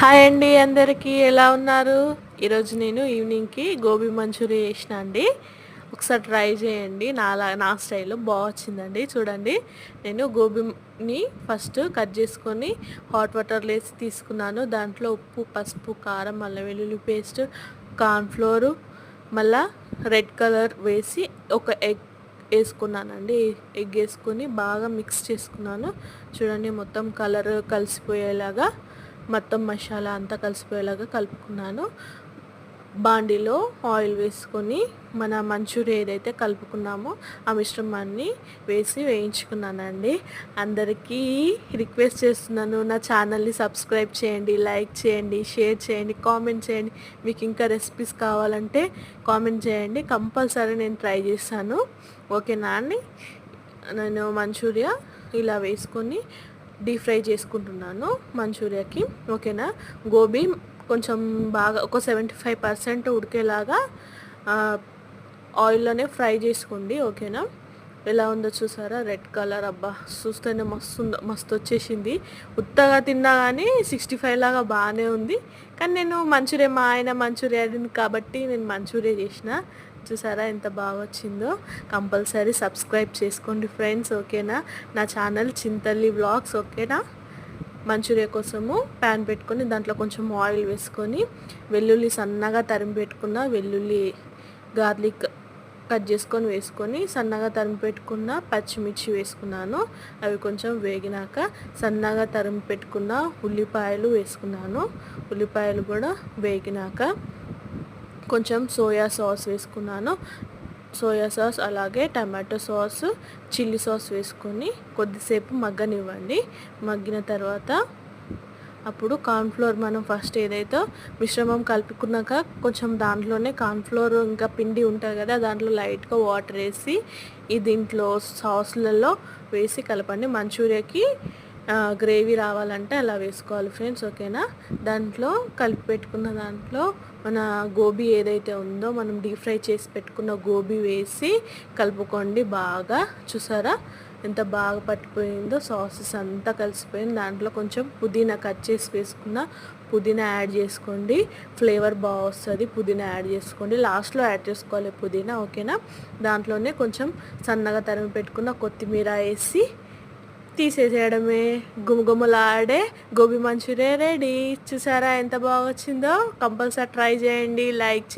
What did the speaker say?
Hi అండి అందరికీ ఎలా ఉన్నారు? ఈరోజు నేను ఈవినింగ్కి గోబీ మంచూరియా చేసిన అండి. ఒకసారి ట్రై చేయండి. నాలా నా స్టైల్లో బాగా వచ్చిందండి. చూడండి నేను గోబీని ఫస్ట్ కట్ చేసుకొని హాట్ వాటర్లో వేసి తీసుకున్నాను. దాంట్లో ఉప్పు పసుపు కారం అల్లం వెల్లుల్లి పేస్ట్ కార్న్ఫ్లోరు మళ్ళా రెడ్ కలర్ వేసి ఒక ఎగ్ వేసుకున్నానండి. ఎగ్ వేసుకొని బాగా మిక్స్ చేసుకున్నాను. చూడండి మొత్తం కలర్ కలిసిపోయేలాగా మొత్తం మసాలా అంతా కలిసిపోయేలాగా కలుపుకున్నాను. బాండీలో ఆయిల్ వేసుకొని మన మంచూరియా ఏదైతే కలుపుకున్నామో ఆ మిశ్రమాన్ని వేసి వేయించుకున్నానండి. అందరికీ రిక్వెస్ట్ చేస్తున్నాను నా ఛానల్ని సబ్స్క్రైబ్ చేయండి లైక్ చేయండి షేర్ చేయండి కామెంట్ చేయండి. మీకు ఇంకా రెసిపీస్ కావాలంటే కామెంట్ చేయండి. కంపల్సరీ నేను ట్రై చేస్తాను. ఓకేనా అండి? నేను మంచూరియా ఇలా వేసుకొని డీప్ ఫ్రై చేసుకుంటున్నాను మంచూరియాకి ఓకేనా? గోబీ కొంచెం బాగా ఒక సెవెంటీ ఫైవ్ పర్సెంట్ ఉడికేలాగా ఆయిల్లోనే ఫ్రై చేసుకోండి ఓకేనా? ఎలా ఉందో చూసారా? రెడ్ కలర్ అబ్బా. చూస్తేనే మస్తు మస్తు వచ్చేసింది. ఉత్తగా తిన్నా కానీ సిక్స్టీ ఫైవ్ లాగా బాగానే ఉంది. కానీ నేను మంచూరియా మా ఆయన మంచూరియా కాబట్టి నేను మంచూరియా చేసిన. చూసారా ఎంత బాగా వచ్చిందో? కంపల్సరీ సబ్స్క్రైబ్ చేసుకోండి ఫ్రెండ్స్ ఓకేనా? నా ఛానల్ చింతల్లి వ్లాగ్స్ ఓకేనా? మంచూరియా కోసము ప్యాన్ పెట్టుకొని దాంట్లో కొంచెం ఆయిల్ వేసుకొని వెల్లుల్లి సన్నగా తరిమి పెట్టుకున్న వెల్లుల్లి గార్లిక్ కట్ చేసుకొని వేసుకొని సన్నగా తరిమి పెట్టుకున్న పచ్చిమిర్చి వేసుకున్నాను. అవి కొంచెం వేగినాక సన్నగా తరిమి పెట్టుకున్న ఉల్లిపాయలు వేసుకున్నాను. ఉల్లిపాయలు కూడా వేగినాక కొంచెం సోయా సాస్ వేసుకున్నాను. సోయా సాస్ అలాగే టమాటో సాస్ చిల్లీ సాస్ వేసుకొని కొద్దిసేపు మగ్గనివ్వండి. మగ్గిన తర్వాత అప్పుడు కార్న్ఫ్లోర్ మనం ఫస్ట్ ఏదైతే మిశ్రమం కలుపుకున్నాక కొంచెం దాంట్లోనే కార్న్ఫ్లోర్ ఇంకా పిండి ఉంటుంది కదా దాంట్లో లైట్గా వాటర్ వేసి ఈ దీంట్లో సాస్లలో వేసి కలపండి. మంచూరియాకి గ్రేవీ రావాలంటే అలా వేసుకోవాలి ఫ్రెండ్స్ ఓకేనా? దాంట్లో కలిపి పెట్టుకున్న దాంట్లో మన గోబీ ఏదైతే ఉందో మనం డీప్ ఫ్రై చేసి పెట్టుకున్న గోబీ వేసి కలుపుకోండి బాగా. చూసారా? ఎంత బాగా పట్టిపోయిందో సాసెస్ అంతా కలిసిపోయింది. దాంట్లో కొంచెం పుదీనా కట్ చేసి వేసుకున్న పుదీనా యాడ్ చేసుకోండి. ఫ్లేవర్ బాగా వస్తుంది పుదీనా యాడ్ చేసుకోండి. లాస్ట్లో యాడ్ చేసుకోవాలి పుదీనా ఓకేనా? దాంట్లోనే కొంచెం సన్నగా తరిమి పెట్టుకున్న కొత్తిమీర వేసి తీసేసేయడమే. గుమగుమలాడే గోబీ మంచూరియా రెడీ. చూసారా ఎంత బాగా వచ్చిందో కంపల్సరీ ట్రై చేయండి. లైక్